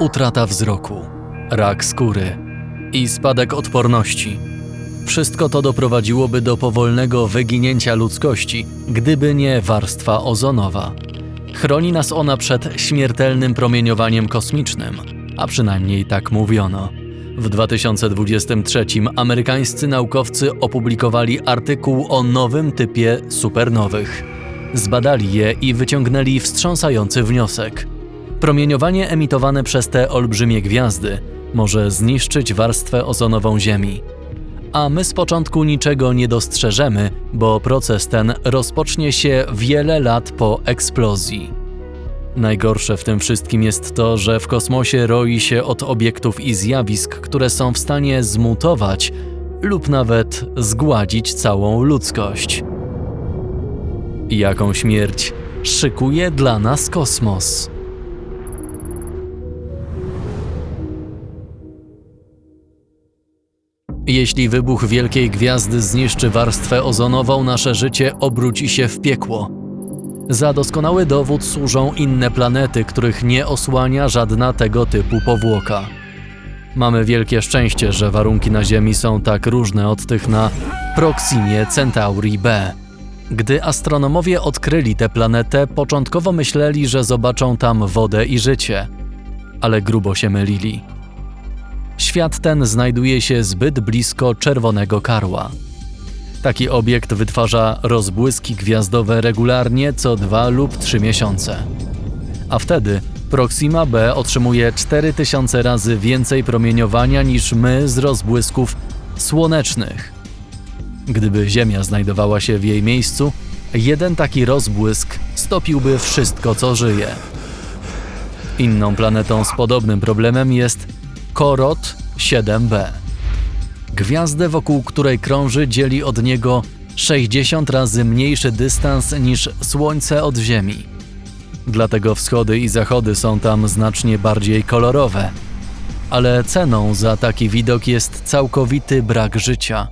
utrata wzroku, rak skóry i spadek odporności. Wszystko to doprowadziłoby do powolnego wyginięcia ludzkości, gdyby nie warstwa ozonowa. Chroni nas ona przed śmiertelnym promieniowaniem kosmicznym, a przynajmniej tak mówiono. W 2023 amerykańscy naukowcy opublikowali artykuł o nowym typie supernowych. Zbadali je i wyciągnęli wstrząsający wniosek. Promieniowanie emitowane przez te olbrzymie gwiazdy może zniszczyć warstwę ozonową Ziemi. A my z początku niczego nie dostrzeżemy, bo proces ten rozpocznie się wiele lat po eksplozji. Najgorsze w tym wszystkim jest to, że w kosmosie roi się od obiektów i zjawisk, które są w stanie zmutować lub nawet zgładzić całą ludzkość. Jaką śmierć szykuje dla nas kosmos? Jeśli wybuch wielkiej gwiazdy zniszczy warstwę ozonową, nasze życie obróci się w piekło. Za doskonały dowód służą inne planety, których nie osłania żadna tego typu powłoka. Mamy wielkie szczęście, że warunki na Ziemi są tak różne od tych na Proximie Centauri B. Gdy astronomowie odkryli tę planetę, początkowo myśleli, że zobaczą tam wodę i życie, ale grubo się mylili. Świat ten znajduje się zbyt blisko czerwonego karła. Taki obiekt wytwarza rozbłyski gwiazdowe regularnie co dwa lub trzy miesiące. A wtedy Proxima B otrzymuje 4000 razy więcej promieniowania niż my z rozbłysków słonecznych. Gdyby Ziemia znajdowała się w jej miejscu, jeden taki rozbłysk stopiłby wszystko, co żyje. Inną planetą z podobnym problemem jest Korot 7b. Gwiazdę, wokół której krąży, dzieli od niego 60 razy mniejszy dystans niż Słońce od Ziemi. Dlatego wschody i zachody są tam znacznie bardziej kolorowe. Ale ceną za taki widok jest całkowity brak życia.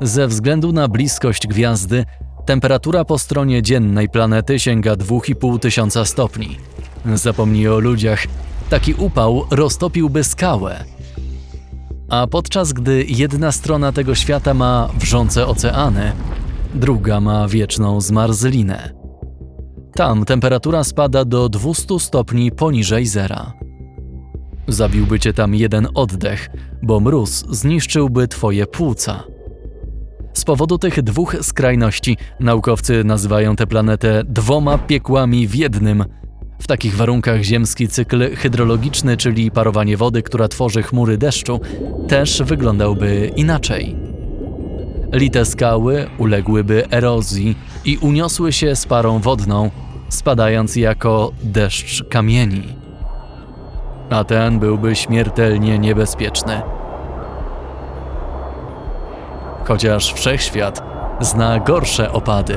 Ze względu na bliskość gwiazdy, temperatura po stronie dziennej planety sięga 2,5 tysiąca stopni. Zapomnij o ludziach, taki upał roztopiłby skałę. A podczas gdy jedna strona tego świata ma wrzące oceany, druga ma wieczną zmarzlinę. Tam temperatura spada do 200 stopni poniżej zera. Zabiłby cię tam jeden oddech, bo mróz zniszczyłby twoje płuca. Z powodu tych dwóch skrajności naukowcy nazywają tę planetę dwoma piekłami w jednym. W takich warunkach ziemski cykl hydrologiczny, czyli parowanie wody, która tworzy chmury deszczu, też wyglądałby inaczej. Lite skały uległyby erozji i uniosły się z parą wodną, spadając jako deszcz kamieni. A ten byłby śmiertelnie niebezpieczny. Chociaż wszechświat zna gorsze opady.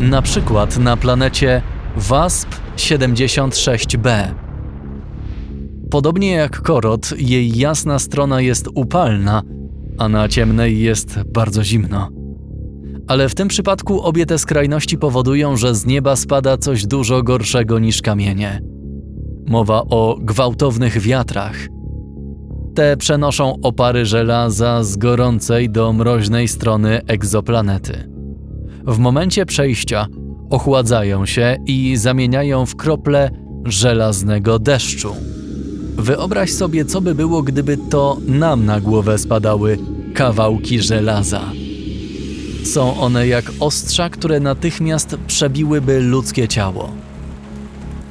Na przykład na planecie WASP-76b. Podobnie jak Korot, jej jasna strona jest upalna, a na ciemnej jest bardzo zimno. Ale w tym przypadku obie te skrajności powodują, że z nieba spada coś dużo gorszego niż kamienie. Mowa o gwałtownych wiatrach. Te przenoszą opary żelaza z gorącej do mroźnej strony egzoplanety. W momencie przejścia ochładzają się i zamieniają w krople żelaznego deszczu. Wyobraź sobie, co by było, gdyby to nam na głowę spadały kawałki żelaza. Są one jak ostrza, które natychmiast przebiłyby ludzkie ciało.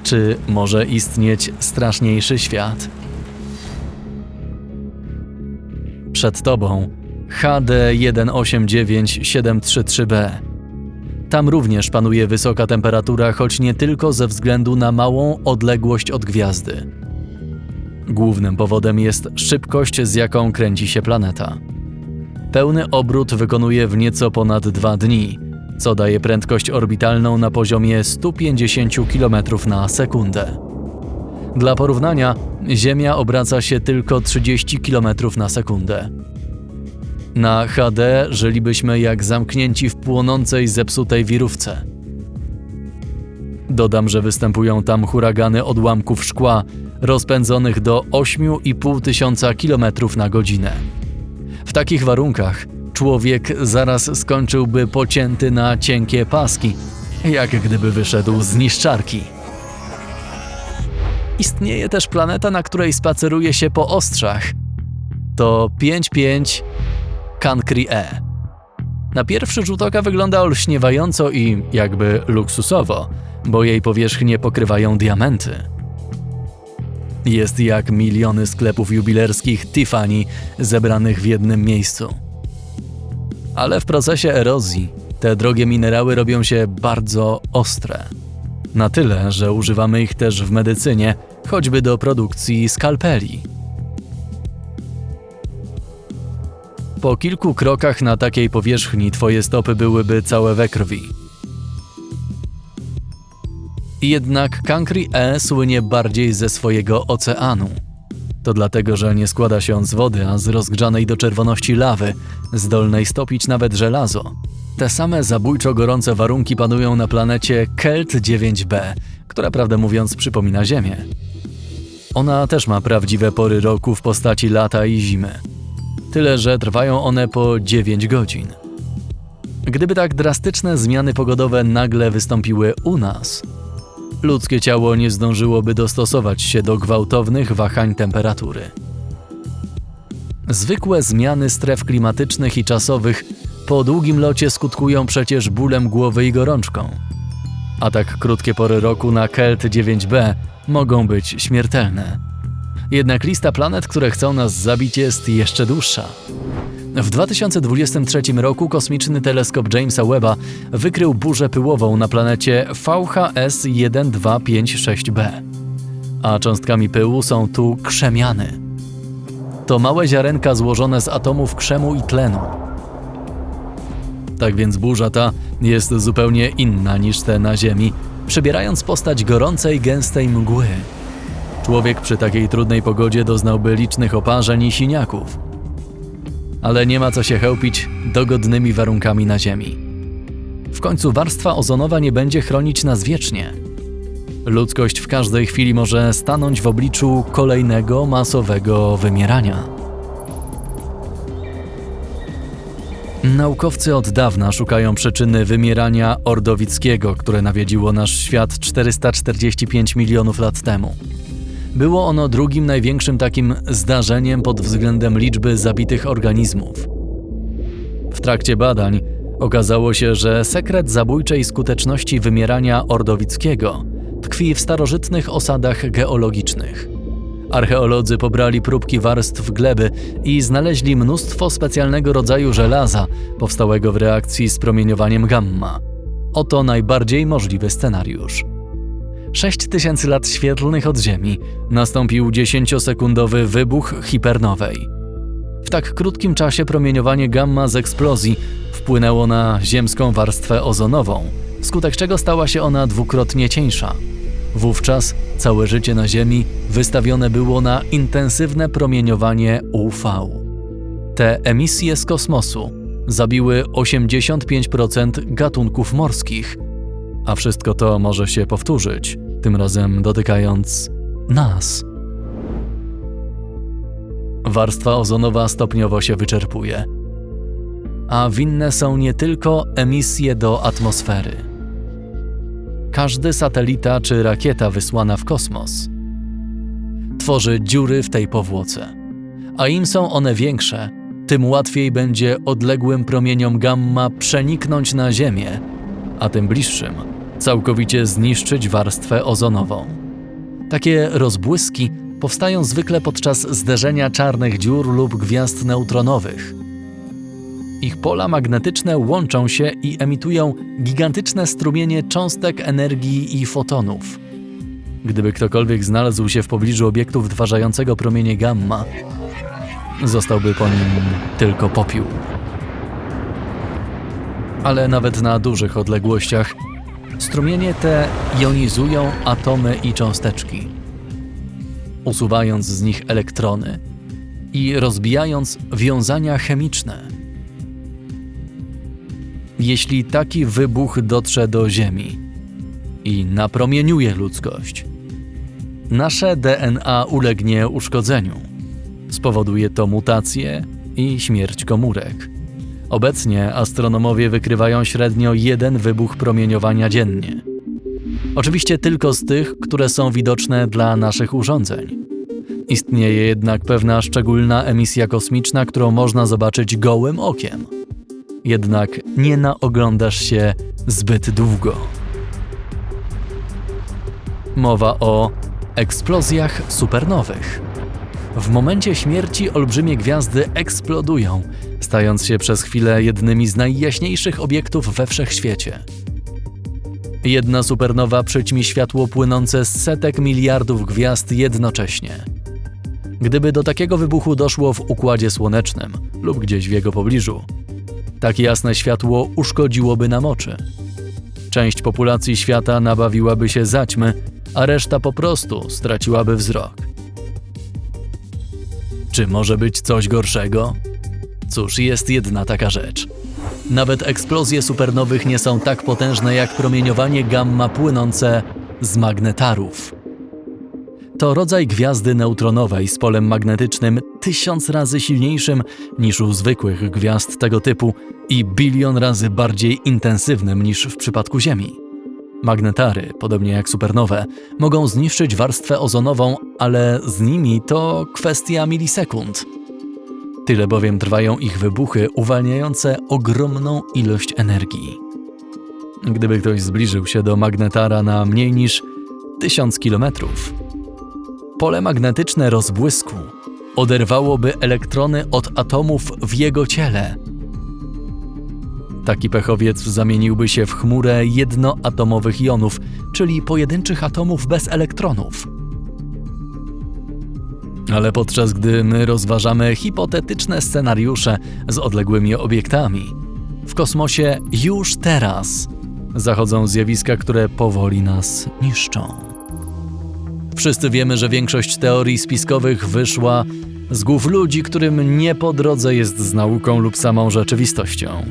Czy może istnieć straszniejszy świat? Przed tobą HD 189733b. Tam również panuje wysoka temperatura, choć nie tylko ze względu na małą odległość od gwiazdy. Głównym powodem jest szybkość, z jaką kręci się planeta. Pełny obrót wykonuje w nieco ponad dwa dni, co daje prędkość orbitalną na poziomie 150 km na sekundę. Dla porównania, Ziemia obraca się tylko 30 km na sekundę. Na HD żylibyśmy jak zamknięci w płonącej, zepsutej wirówce. Dodam, że występują tam huragany odłamków szkła rozpędzonych do 8,5 tysiąca km na godzinę. W takich warunkach człowiek zaraz skończyłby pocięty na cienkie paski, jak gdyby wyszedł z niszczarki. Istnieje też planeta, na której spaceruje się po ostrzach. To 5-5 Cancri E. Na pierwszy rzut oka wygląda olśniewająco i jakby luksusowo, bo jej powierzchnię pokrywają diamenty. Jest jak miliony sklepów jubilerskich Tiffany zebranych w jednym miejscu. Ale w procesie erozji te drogie minerały robią się bardzo ostre. Na tyle, że używamy ich też w medycynie, choćby do produkcji skalpeli. Po kilku krokach na takiej powierzchni twoje stopy byłyby całe we krwi. Jednak Cancri E słynie bardziej ze swojego oceanu. To dlatego, że nie składa się on z wody, a z rozgrzanej do czerwoności lawy, zdolnej stopić nawet żelazo. Te same zabójczo gorące warunki panują na planecie Kelt 9b, która prawdę mówiąc przypomina Ziemię. Ona też ma prawdziwe pory roku w postaci lata i zimy. Tyle, że trwają one po 9 godzin. Gdyby tak drastyczne zmiany pogodowe nagle wystąpiły u nas, ludzkie ciało nie zdążyłoby dostosować się do gwałtownych wahań temperatury. Zwykłe zmiany stref klimatycznych i czasowych po długim locie skutkują przecież bólem głowy i gorączką. A tak krótkie pory roku na Kelt 9b mogą być śmiertelne. Jednak lista planet, które chcą nas zabić, jest jeszcze dłuższa. W 2023 roku kosmiczny teleskop Jamesa Webba wykrył burzę pyłową na planecie VHS 1256b. A cząstkami pyłu są tu krzemiany. To małe ziarenka złożone z atomów krzemu i tlenu. Tak więc burza ta jest zupełnie inna niż te na Ziemi, przybierając postać gorącej, gęstej mgły. Człowiek przy takiej trudnej pogodzie doznałby licznych oparzeń i siniaków. Ale nie ma co się chełpić dogodnymi warunkami na Ziemi. W końcu warstwa ozonowa nie będzie chronić nas wiecznie. Ludzkość w każdej chwili może stanąć w obliczu kolejnego masowego wymierania. Naukowcy od dawna szukają przyczyny wymierania ordowickiego, które nawiedziło nasz świat 445 milionów lat temu. Było ono drugim największym takim zdarzeniem pod względem liczby zabitych organizmów. W trakcie badań okazało się, że sekret zabójczej skuteczności wymierania ordowickiego tkwi w starożytnych osadach geologicznych. Archeolodzy pobrali próbki warstw gleby i znaleźli mnóstwo specjalnego rodzaju żelaza powstałego w reakcji z promieniowaniem gamma. Oto najbardziej możliwy scenariusz. 6000 lat świetlnych od Ziemi nastąpił 10-sekundowy wybuch hipernowej. W tak krótkim czasie promieniowanie gamma z eksplozji wpłynęło na ziemską warstwę ozonową, wskutek czego stała się ona dwukrotnie cieńsza. Wówczas całe życie na Ziemi wystawione było na intensywne promieniowanie UV. Te emisje z kosmosu zabiły 85% gatunków morskich, a wszystko to może się powtórzyć, tym razem dotykając nas. Warstwa ozonowa stopniowo się wyczerpuje, a winne są nie tylko emisje do atmosfery. Każdy satelita czy rakieta wysłana w kosmos tworzy dziury w tej powłoce, a im są one większe, tym łatwiej będzie odległym promieniom gamma przeniknąć na Ziemię, a tym bliższym całkowicie zniszczyć warstwę ozonową. Takie rozbłyski powstają zwykle podczas zderzenia czarnych dziur lub gwiazd neutronowych. Ich pola magnetyczne łączą się i emitują gigantyczne strumienie cząstek energii i fotonów. Gdyby ktokolwiek znalazł się w pobliżu obiektu wytwarzającego promienie gamma, zostałby po nim tylko popiół. Ale nawet na dużych odległościach strumienie te jonizują atomy i cząsteczki, usuwając z nich elektrony i rozbijając wiązania chemiczne. Jeśli taki wybuch dotrze do Ziemi, i napromieniuje ludzkość. Nasze DNA ulegnie uszkodzeniu. Spowoduje to mutacje i śmierć komórek. Obecnie astronomowie wykrywają średnio jeden wybuch promieniowania dziennie. Oczywiście tylko z tych, które są widoczne dla naszych urządzeń. Istnieje jednak pewna szczególna emisja kosmiczna, którą można zobaczyć gołym okiem. Jednak nie naoglądasz się zbyt długo. Mowa o eksplozjach supernowych. W momencie śmierci olbrzymie gwiazdy eksplodują, stając się przez chwilę jednymi z najjaśniejszych obiektów we wszechświecie. Jedna supernowa przyćmi światło płynące z setek miliardów gwiazd jednocześnie. Gdyby do takiego wybuchu doszło w układzie słonecznym lub gdzieś w jego pobliżu, tak jasne światło uszkodziłoby nam oczy. Część populacji świata nabawiłaby się zaćmy, a reszta po prostu straciłaby wzrok. Czy może być coś gorszego? Cóż, jest jedna taka rzecz. Nawet eksplozje supernowych nie są tak potężne jak promieniowanie gamma płynące z magnetarów. To rodzaj gwiazdy neutronowej z polem magnetycznym tysiąc razy silniejszym niż u zwykłych gwiazd tego typu i bilion razy bardziej intensywnym niż w przypadku Ziemi. Magnetary, podobnie jak supernowe, mogą zniszczyć warstwę ozonową, ale z nimi to kwestia milisekund. Tyle bowiem trwają ich wybuchy uwalniające ogromną ilość energii. Gdyby ktoś zbliżył się do magnetara na mniej niż 1000 kilometrów, pole magnetyczne rozbłysku oderwałoby elektrony od atomów w jego ciele. Taki pechowiec zamieniłby się w chmurę jednoatomowych jonów, czyli pojedynczych atomów bez elektronów. Ale podczas gdy my rozważamy hipotetyczne scenariusze z odległymi obiektami, w kosmosie już teraz zachodzą zjawiska, które powoli nas niszczą. Wszyscy wiemy, że większość teorii spiskowych wyszła z głów ludzi, którym nie po drodze jest z nauką lub samą rzeczywistością.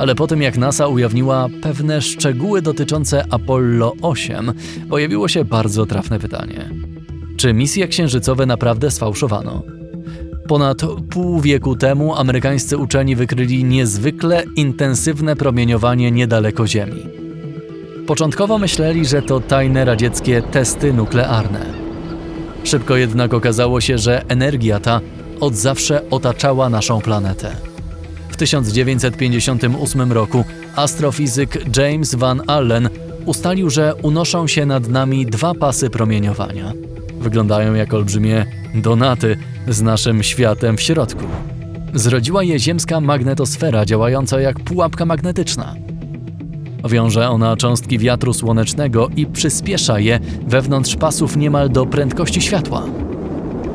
Ale po tym jak NASA ujawniła pewne szczegóły dotyczące Apollo 8, pojawiło się bardzo trafne pytanie. Czy misje księżycowe naprawdę sfałszowano? Ponad pół wieku temu amerykańscy uczeni wykryli niezwykle intensywne promieniowanie niedaleko Ziemi. Początkowo myśleli, że to tajne radzieckie testy nuklearne. Szybko jednak okazało się, że energia ta od zawsze otaczała naszą planetę. W 1958 roku astrofizyk James Van Allen ustalił, że unoszą się nad nami dwa pasy promieniowania. Wyglądają jak olbrzymie donaty z naszym światem w środku. Zrodziła je ziemska magnetosfera działająca jak pułapka magnetyczna. Wiąże ona cząstki wiatru słonecznego i przyspiesza je wewnątrz pasów niemal do prędkości światła.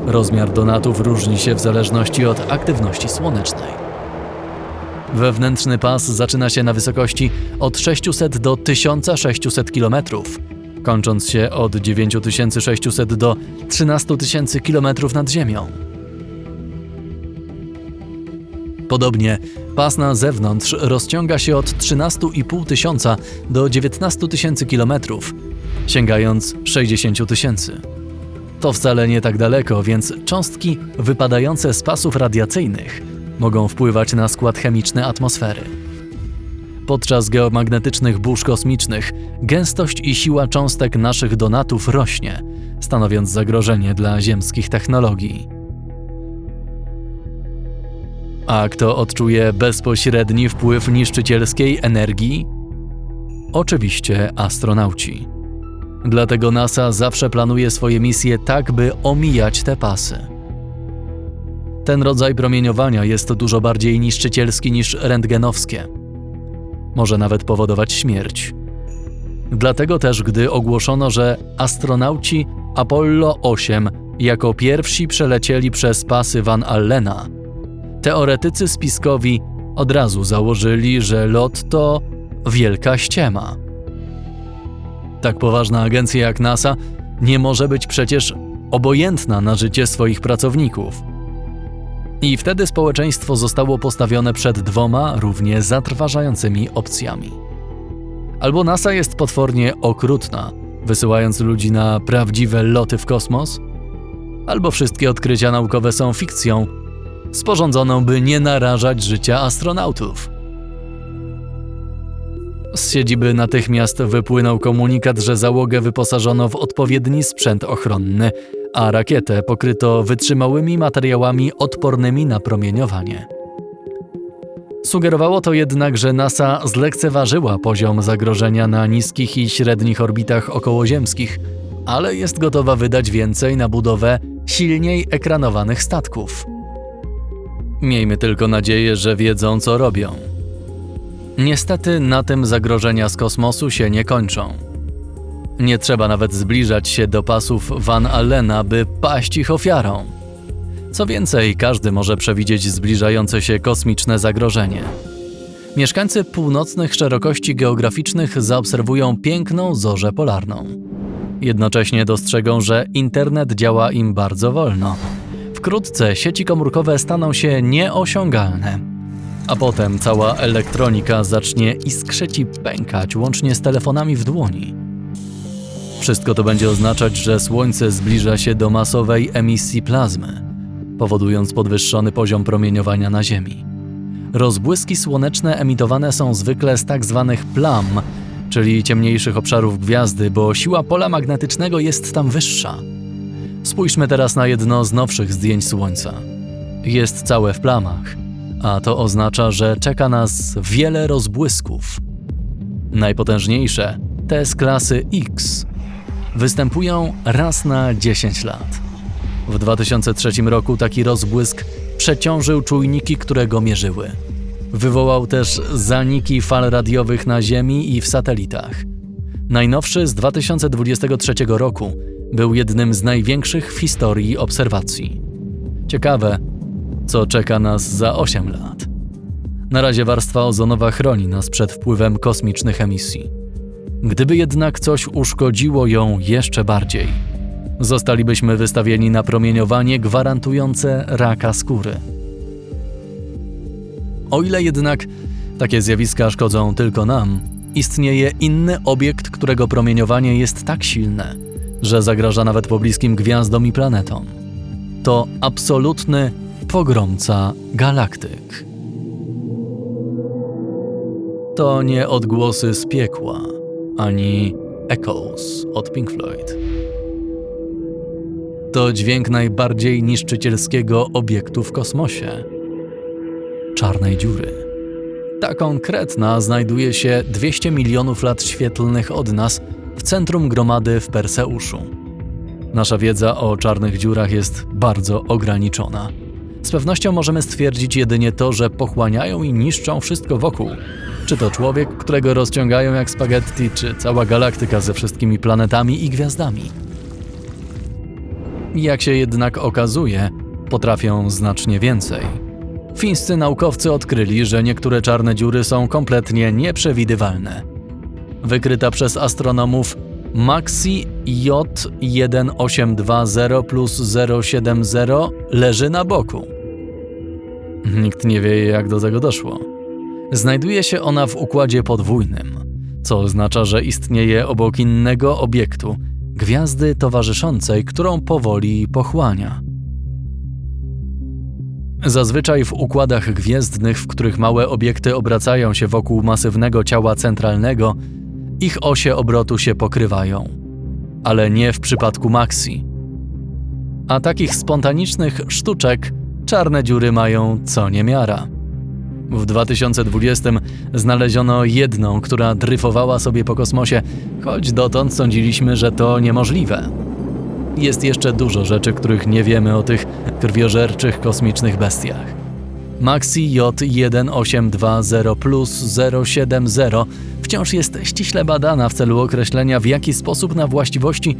Rozmiar donatów różni się w zależności od aktywności słonecznej. Wewnętrzny pas zaczyna się na wysokości od 600 do 1600 km, kończąc się od 9600 do 13 000 km nad ziemią. Podobnie pas na zewnątrz rozciąga się od 13,5 tysiąca do 19 tysięcy kilometrów, sięgając 60 tysięcy. To wcale nie tak daleko, więc cząstki wypadające z pasów radiacyjnych mogą wpływać na skład chemiczny atmosfery. Podczas geomagnetycznych burz kosmicznych gęstość i siła cząstek naszych donatów rośnie, stanowiąc zagrożenie dla ziemskich technologii. A kto odczuje bezpośredni wpływ niszczycielskiej energii? Oczywiście astronauci. Dlatego NASA zawsze planuje swoje misje tak, by omijać te pasy. Ten rodzaj promieniowania jest dużo bardziej niszczycielski niż rentgenowskie. Może nawet powodować śmierć. Dlatego też, gdy ogłoszono, że astronauci Apollo 8 jako pierwsi przelecieli przez pasy Van Allena, teoretycy spiskowi od razu założyli, że lot to wielka ściema. Tak poważna agencja jak NASA nie może być przecież obojętna na życie swoich pracowników. I wtedy społeczeństwo zostało postawione przed dwoma równie zatrważającymi opcjami. Albo NASA jest potwornie okrutna, wysyłając ludzi na prawdziwe loty w kosmos, albo wszystkie odkrycia naukowe są fikcją, sporządzoną, by nie narażać życia astronautów. Z siedziby natychmiast wypłynął komunikat, że załogę wyposażono w odpowiedni sprzęt ochronny, a rakietę pokryto wytrzymałymi materiałami odpornymi na promieniowanie. Sugerowało to jednak, że NASA zlekceważyła poziom zagrożenia na niskich i średnich orbitach okołoziemskich, ale jest gotowa wydać więcej na budowę silniej ekranowanych statków. Miejmy tylko nadzieję, że wiedzą, co robią. Niestety na tym zagrożenia z kosmosu się nie kończą. Nie trzeba nawet zbliżać się do pasów Van Allena, by paść ich ofiarą. Co więcej, każdy może przewidzieć zbliżające się kosmiczne zagrożenie. Mieszkańcy północnych szerokości geograficznych zaobserwują piękną zorzę polarną. Jednocześnie dostrzegą, że internet działa im bardzo wolno. Wkrótce sieci komórkowe staną się nieosiągalne, a potem cała elektronika zacznie iskrzeć i pękać łącznie z telefonami w dłoni. Wszystko to będzie oznaczać, że Słońce zbliża się do masowej emisji plazmy, powodując podwyższony poziom promieniowania na Ziemi. Rozbłyski słoneczne emitowane są zwykle z tak zwanych plam, czyli ciemniejszych obszarów gwiazdy, bo siła pola magnetycznego jest tam wyższa. Spójrzmy teraz na jedno z nowszych zdjęć Słońca. Jest całe w plamach, a to oznacza, że czeka nas wiele rozbłysków. Najpotężniejsze, te z klasy X, występują raz na 10 lat. W 2003 roku taki rozbłysk przeciążył czujniki, które go mierzyły. Wywołał też zaniki fal radiowych na Ziemi i w satelitach. Najnowszy z 2023 roku był jednym z największych w historii obserwacji. Ciekawe, co czeka nas za 8 lat. Na razie warstwa ozonowa chroni nas przed wpływem kosmicznych emisji. Gdyby jednak coś uszkodziło ją jeszcze bardziej, zostalibyśmy wystawieni na promieniowanie gwarantujące raka skóry. O ile jednak takie zjawiska szkodzą tylko nam, istnieje inny obiekt, którego promieniowanie jest tak silne, że zagraża nawet pobliskim gwiazdom i planetom. To absolutny pogromca galaktyk. To nie odgłosy z piekła, ani Echoes od Pink Floyd. To dźwięk najbardziej niszczycielskiego obiektu w kosmosie czarnej dziury. Ta konkretna znajduje się 200 milionów lat świetlnych od nas w centrum gromady w Perseuszu. Nasza wiedza o czarnych dziurach jest bardzo ograniczona. Z pewnością możemy stwierdzić jedynie to, że pochłaniają i niszczą wszystko wokół. Czy to człowiek, którego rozciągają jak spaghetti, czy cała galaktyka ze wszystkimi planetami i gwiazdami. Jak się jednak okazuje, potrafią znacznie więcej. Fińscy naukowcy odkryli, że niektóre czarne dziury są kompletnie nieprzewidywalne. Wykryta przez astronomów Maxi J1820 plus 070 leży na boku. Nikt nie wie, jak do tego doszło. Znajduje się ona w układzie podwójnym, co oznacza, że istnieje obok innego obiektu, gwiazdy towarzyszącej, którą powoli pochłania. Zazwyczaj w układach gwiezdnych, w których małe obiekty obracają się wokół masywnego ciała centralnego, ich osie obrotu się pokrywają, ale nie w przypadku Maxi. A takich spontanicznych sztuczek czarne dziury mają co niemiara. W 2020 znaleziono jedną, która dryfowała sobie po kosmosie, choć dotąd sądziliśmy, że to niemożliwe. Jest jeszcze dużo rzeczy, których nie wiemy o tych krwiożerczych kosmicznych bestiach. Maxi J1820 plus 070 wciąż jest ściśle badana w celu określenia, w jaki sposób na właściwości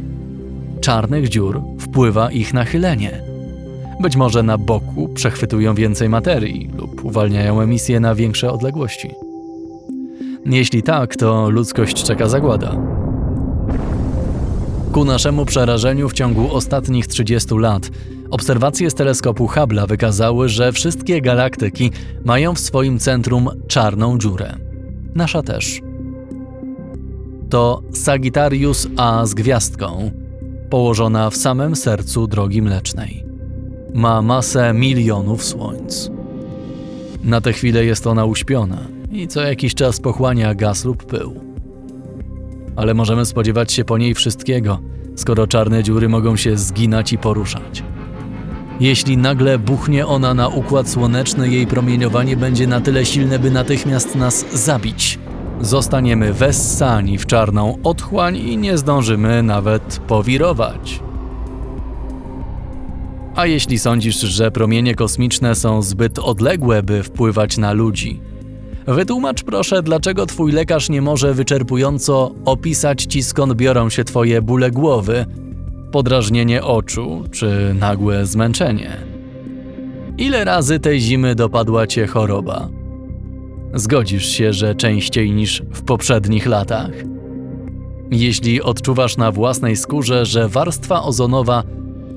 czarnych dziur wpływa ich nachylenie. Być może na boku przechwytują więcej materii lub uwalniają emisję na większe odległości. Jeśli tak, to ludzkość czeka zagłada. Ku naszemu przerażeniu w ciągu ostatnich 30 lat obserwacje z teleskopu Hubble'a wykazały, że wszystkie galaktyki mają w swoim centrum czarną dziurę. Nasza też. to Sagittarius A z gwiazdką, położona w samym sercu drogi mlecznej. Ma masę milionów słońc. Na tę chwilę jest ona uśpiona i co jakiś czas pochłania gaz lub pył. Ale możemy spodziewać się po niej wszystkiego, skoro czarne dziury mogą się zginać i poruszać. Jeśli nagle buchnie ona na układ słoneczny, jej promieniowanie będzie na tyle silne, by natychmiast nas zabić. Zostaniemy wessani w czarną otchłań i nie zdążymy nawet powirować. A jeśli sądzisz, że promienie kosmiczne są zbyt odległe, by wpływać na ludzi, wytłumacz proszę, dlaczego twój lekarz nie może wyczerpująco opisać ci skąd biorą się twoje bóle głowy, podrażnienie oczu czy nagłe zmęczenie. Ile razy tej zimy dopadła cię choroba? Zgodzisz się, że częściej niż w poprzednich latach? Jeśli odczuwasz na własnej skórze, że warstwa ozonowa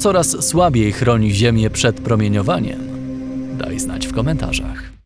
coraz słabiej chroni Ziemię przed promieniowaniem, daj znać w komentarzach.